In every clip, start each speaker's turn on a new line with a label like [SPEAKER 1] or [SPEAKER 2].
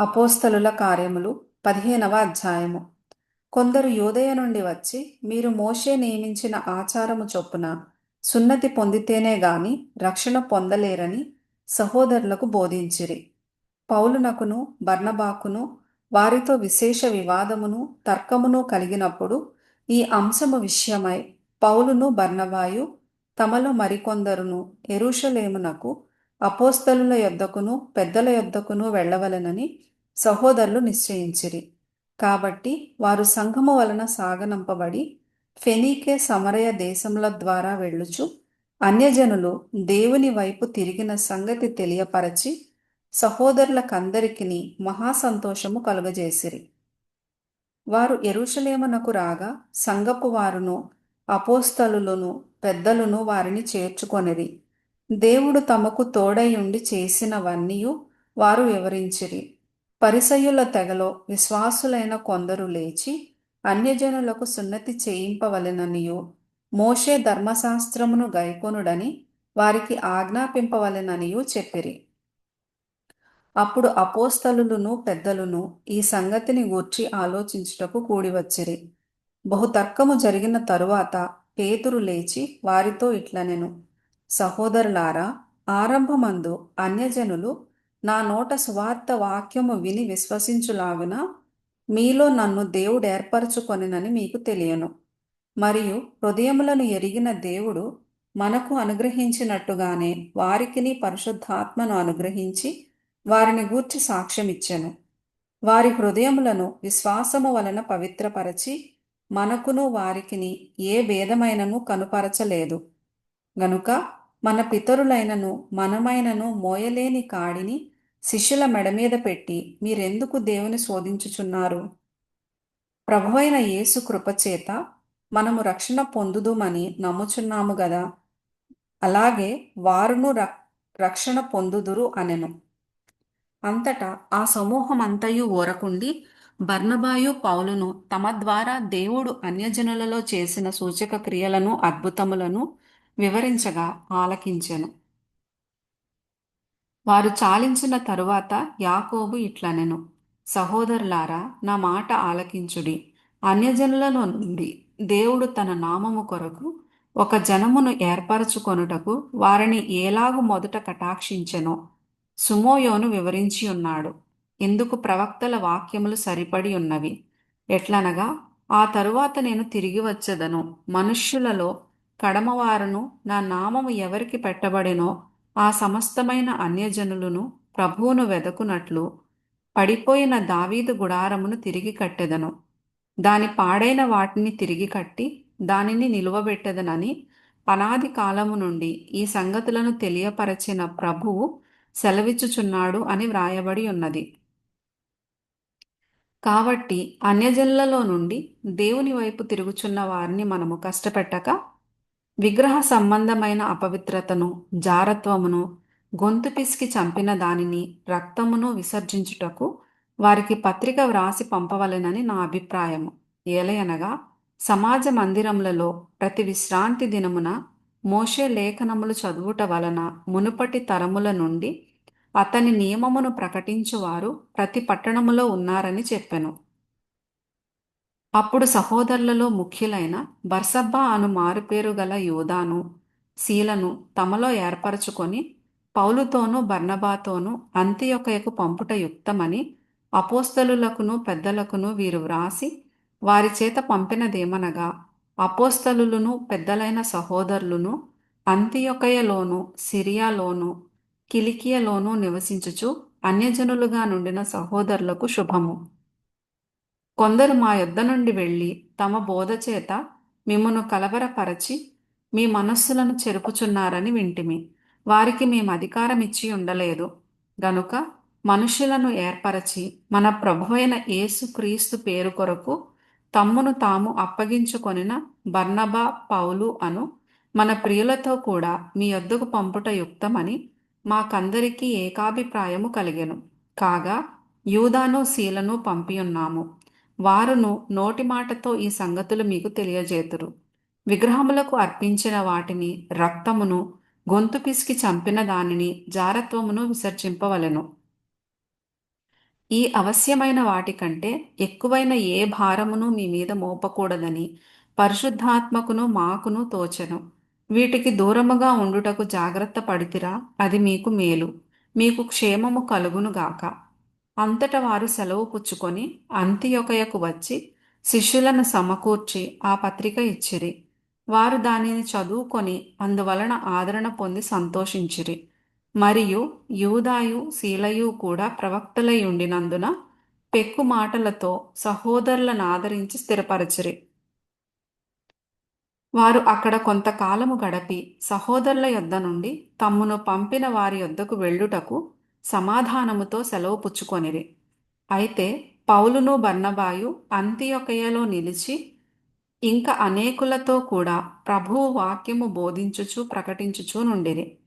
[SPEAKER 1] అపోస్తలుల కార్యములు పదిహేనవ అధ్యాయము. కొందరు యోదయ నుండి వచ్చి మీరు మోషే నియమించిన ఆచారము చొప్పున సున్నతి పొందితేనే గాని రక్షణ పొందలేరని సహోదరులకు బోధించిరి. పౌలునకును బర్ణబాకును వారితో విశేష వివాదమును తర్కమును కలిగినప్పుడు ఈ అంశము విషయమై పౌలును బర్ణవాయు తమలో మరికొందరును ఎరుషలేమునకు అపోస్తలుల యొద్దకును పెద్దల యొద్దకును వెళ్ళవలెనని సహోదరులు నిశ్చయించిరి. కాబట్టి వారు సంఘము వలన సాగనంపబడి ఫెనీకే సమరయ దేశముల ద్వారా వెళ్ళుచు అన్యజనులు దేవుని వైపు తిరిగిన సంగతి తెలియపరచి సహోదరులకందరికీ మహాసంతోషము కలుగజేసిరి. వారు ఎరుషలేమునకు రాగా సంగపు వారును అపోస్తలులను పెద్దలను వారిని చేర్చుకొనిరి. దేవుడు తమకు తోడై ఉండి చేసినవన్నీయు వారు వివరించిరి. పరిసయుల తెగలో విశ్వాసులైన కొందరు లేచి అన్యజనులకు సున్నతి చేయింపవలెననియు. మోషే ధర్మశాస్త్రమును గైకొనుడని వారికి ఆజ్ఞాపింపవలెననియు చెప్పిరి. అప్పుడు అపోస్తలులను పెద్దలును ఈ సంగతిని గూర్చి ఆలోచించుటకు కూడివచ్చిరి. బహుతర్కము జరిగిన తరువాత పేతురు లేచి వారితో ఇట్లనెను. సహోదరులారా ఆరంభమందు అన్యజనులు నా నోట సువార్త వాక్యము విని విశ్వసించులాగున మీలో నన్ను దేవుడు ఏర్పరచుకొనినని మీకు తెలియను. మరియు హృదయములను ఎరిగిన దేవుడు మనకు అనుగ్రహించినట్టుగానే వారికిని పరిశుద్ధాత్మను అనుగ్రహించి వారిని గూర్చి సాక్ష్యమిచ్చెను. వారి హృదయములను విశ్వాసము వలన పవిత్రపరచి మనకును వారికిని ఏ భేదమైనను కనుపరచలేదు. గనుక మన పితరులైనను మనమైనను మోయలేని కాడిని శిష్యుల మెడ మీద పెట్టి మీరెందుకు దేవుని శోధించుచున్నారు? ప్రభువైన యేసు కృపచేత మనము రక్షణ పొందుదుమని నమ్ముచున్నాము గదా. అలాగే వారును రక్షణ పొందుదురు అనెను. అంతటా ఆ సమూహం అంతయు ఓరకుండి బర్నబాయు పౌలును తమ ద్వారా దేవుడు అన్యజనులలో చేసిన సూచక క్రియలను అద్భుతములను వివరించగా ఆలకించెను. వారు చాలించిన తరువాత యాకోబు ఇట్లనెను సహోదరులారా నా మాట ఆలకించుడి. అన్యజనులలో నుండి దేవుడు తన నామము కొరకు ఒక జనమును ఏర్పరచుకొనుటకు వారిని ఏలాగు మొదట కటాక్షించెనో. సుమోయోను వివరించి ఉన్నాడు. ఎందుకు ప్రవక్తల వాక్యములు సరిపడి ఉన్నవి. ఎట్లనగా ఆ తరువాత నేను తిరిగి వచ్చేదను. మనుష్యులలో కడమవారును నా నామము ఎవరికి పెట్టబడినో ఆ సమస్తమైన అన్యజనులను ప్రభువును వెదకునట్లు పడిపోయిన దావీదు గుడారమును తిరిగి కట్టెదను. దాని పాడైన వాటిని తిరిగి కట్టి దానిని నిలువబెట్టెదనని అనాది కాలము నుండి ఈ సంగతులను తెలియపరచిన ప్రభువు సెలవిచ్చుచున్నాడు అని వ్రాయబడి ఉన్నది. కాబట్టి అన్యజనులలో నుండి దేవుని వైపు తిరుగుచున్న వారిని మనము కష్టపెట్టక విగ్రహ సంబంధమైన అపవిత్రతను జారత్వమును గొంతు పిసికి చంపిన దానిని రక్తమును విసర్జించుటకు వారికి పత్రిక వ్రాసి పంపవలెనని నా అభిప్రాయము. ఏలయనగా సమాజ మందిరములలో ప్రతి విశ్రాంతి దినమున మోషే లేఖనములు చదువుట వలన మునుపటి తరముల నుండి అతని నియమమును ప్రకటించువారు ప్రతి పట్టణములో ఉన్నారని చెప్పెను. అప్పుడు సహోదరులలో ముఖ్యులైన బర్సబ్బా అను మారుపేరు గల యోధాను శీలను తమలో ఏర్పరచుకొని పౌలుతోనూ బర్నబాతోనూ అంత్యొకయకు పంపుట యుక్తమని అపోస్తలులకును పెద్దలకును వీరు వ్రాసి వారి చేత పంపినదేమనగా అపోస్తలులను పెద్దలైన సహోదరులను అంత్యొకయలోను సిరియాలోను కిలికియలోనూ నివసించుచు అన్యజనులుగా నుండిన సహోదరులకు శుభము. కొందరు మా యొద్ద నుండి వెళ్ళి తమ బోధ చేత మిమ్మను కలవరపరచి మీ మనస్సులను చెరుపుచున్నారని వింటిమి. వారికి మేము అధికారం ఇచ్చి ఉండలేదు. గనుక మనుషులను ఏర్పరచి మన ప్రభువైన యేసు క్రీస్తు పేరు కొరకు తమ్మును తాము అప్పగించుకొనిన బర్నబా పౌలు అను మన ప్రియులతో కూడా మీ యొద్దకు పంపుట యుక్తమని మాకందరికీ ఏకాభిప్రాయము కలిగెను. కాగా యూదాను శీలను పంపియున్నాము. వారును నోటి మాటతో ఈ సంగతులు మీకు తెలియజేతురు. విగ్రహములకు అర్పించిన వాటిని రక్తమును గొంతు పిసికి చంపిన దానిని జారత్వమును విసర్జింపవలెను. ఈ అవశ్యమైన వాటికంటే ఎక్కువైన ఏ భారమును మీ మీద మోపకూడదని పరిశుద్ధాత్మకును మాకును తోచను. వీటికి దూరముగా ఉండుటకు జాగ్రత్త పడితిరా అది మీకు మేలు. మీకు క్షేమము కలుగునుగాక అంతట వారు సెలవు పుచ్చుకొని అంత్యొకయకు వచ్చి శిష్యులను సమకూర్చి ఆ పత్రిక ఇచ్చిరి. వారు దానిని చదువుకొని అందువలన ఆదరణ పొంది సంతోషించిరి. మరియు యూదాయు శీలయు కూడా ప్రవక్తలై ఉండినందున పెక్కు మాటలతో సహోదరులను ఆదరించి స్థిరపరచిరి. వారు అక్కడ కొంతకాలము గడపి సహోదరుల యొద్ద నుండి తమ్మును పంపిన వారి యొద్దకు వెళ్ళుటకు సమాధానముతో సెలవు పుచ్చుకొనిరి. అయితే పౌలును బర్ణబాయు అంత్యొకయలో నిలిచి ఇంకా అనేకులతో కూడా ప్రభువు వాక్యము బోధించుచు ప్రకటించుచూ నుండిరి.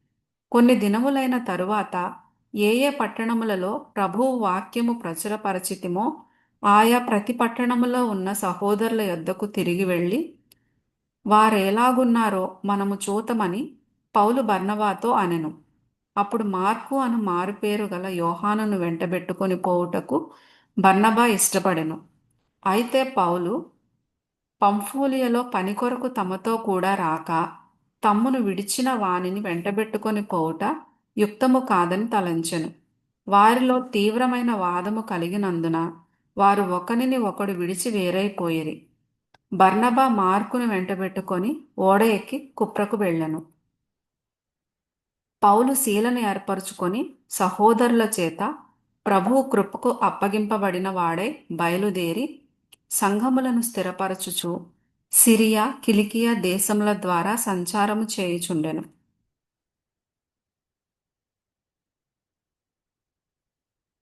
[SPEAKER 1] కొన్ని దినములైన తరువాత ఏ ఏ పట్టణములలో ప్రభువు వాక్యము ప్రచురపరచితిమో ఆయా ప్రతి పట్టణములో ఉన్న సహోదరుల యొద్దకు తిరిగి వెళ్ళి వారెలాగున్నారో మనము చూతమని పౌలు బర్ణవాతో అనెను. అప్పుడు మార్కు అను మారుపేరు గల యోహానును వెంటబెట్టుకొని పోవుటకు బర్నబా ఇష్టపడెను. అయితే పౌలు పంఫూలియలో పని కొరకు తమతో కూడా రాక తమ్మును విడిచిన వానిని వెంటబెట్టుకొని పోవుట యుక్తము కాదని తలంచెను. వారిలో తీవ్రమైన వాదము కలిగినందున వారు ఒకరిని ఒకడు విడిచి వేరైపోయిరి. బర్నబా మార్కును వెంటబెట్టుకొని ఓడ ఎక్కి కుప్రకు వెళ్ళెను. పౌలు శీలను ఏర్పరచుకొని సహోదరుల చేత ప్రభువు కృపకు అప్పగింపబడిన వాడై బయలుదేరి సంఘములను స్థిరపరచుచు సిరియా కిలికియా దేశముల ద్వారా సంచారము చేయుచుండెను.